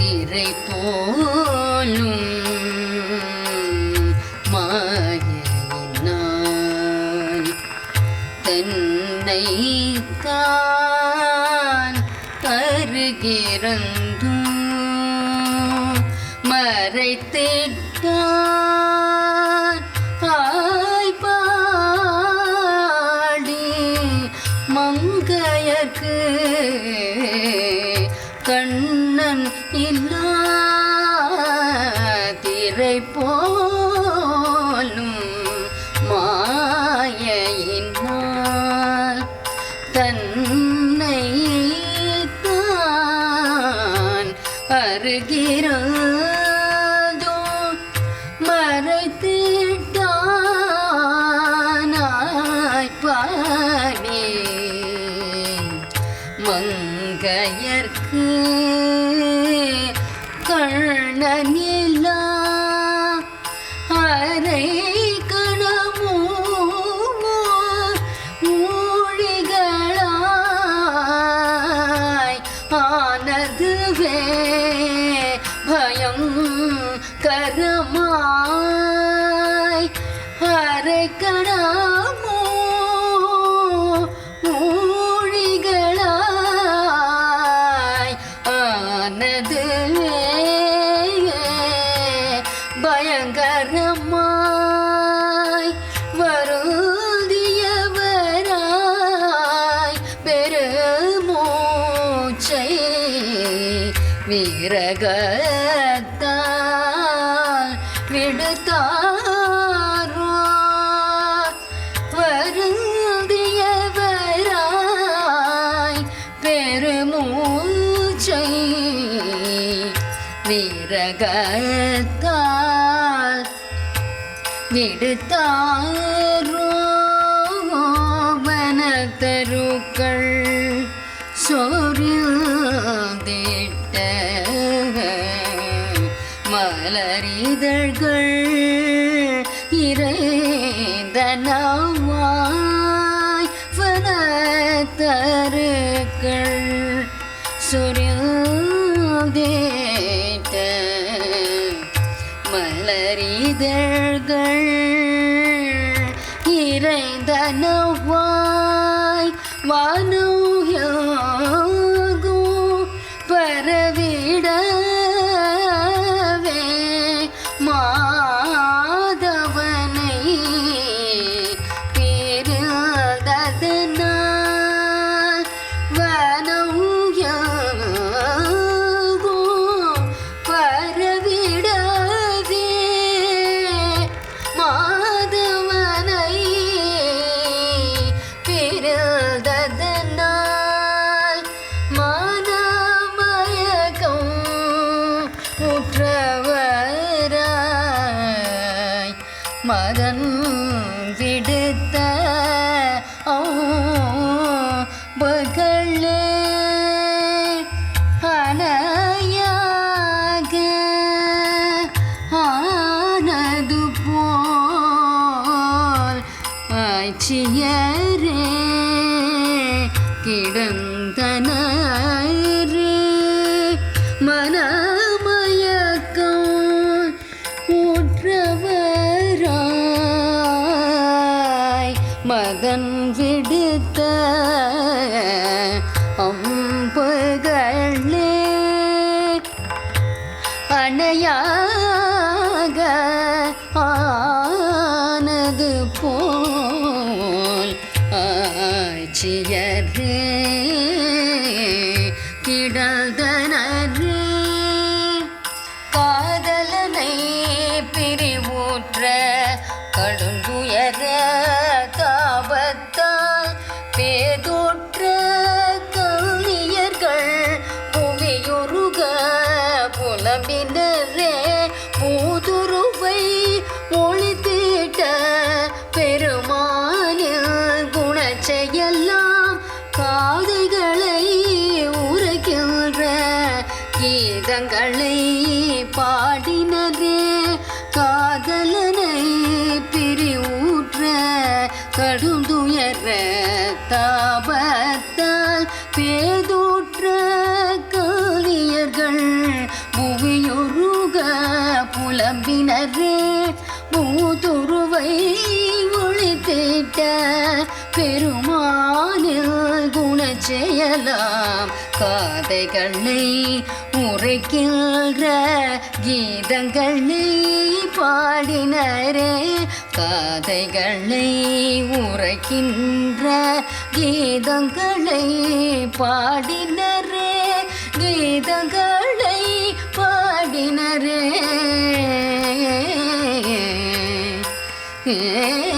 திரை போலும் மாயினான் தன்னை தான் அருகிறந்தும் திரை போலும் மாயினால் தன்னை தான் அருகிறதோ மறைத்திட்டானாய் பாடி மங்கையர்க்கு ஆனதுவே பயம் கரமாய் அரை வீரகத்தால் விடுத்தாரோ? வருந்தியவராய் பெருமூச்சை விரகத்தால் விடுத்தாரோ? வனத்தருக்கள் சோரி இறைந்தனவாய் வனத்தருக்கள் சொரிந்திட்ட மலரிதழ்கள் இறைந்தனவாய் வானுயோகும் உற்றவராய் மதன் விடுத்த பகளே அணையாக ஆனது போல் ஆட்சியரே கிடந்த அகன் விடுத்த அம்புகளே அணையாக ஆனது போல் ஆட்சியரே கிடந்தனரே. காதலனை பிரிவூற்ற கடுந்துயர புலம்பினரே பூதுருவை ஒளித்திட்ட பெருமான குணச்செயெல்லாம் காதைகளை உரைக்கின்ற கீதங்களை பாடினதே காதலனை பிரிவுற்ற கடுந்துயர தா கூதுருவை ஒளித்திட்ட பெருமானில் குணச்செயலாம். காதைகளை உரைக்கின்ற கீதங்களை பாடினரே. காதைகளை உரைக்கின்ற கீதங்களை பாடினரே. கீதங்கள் へ。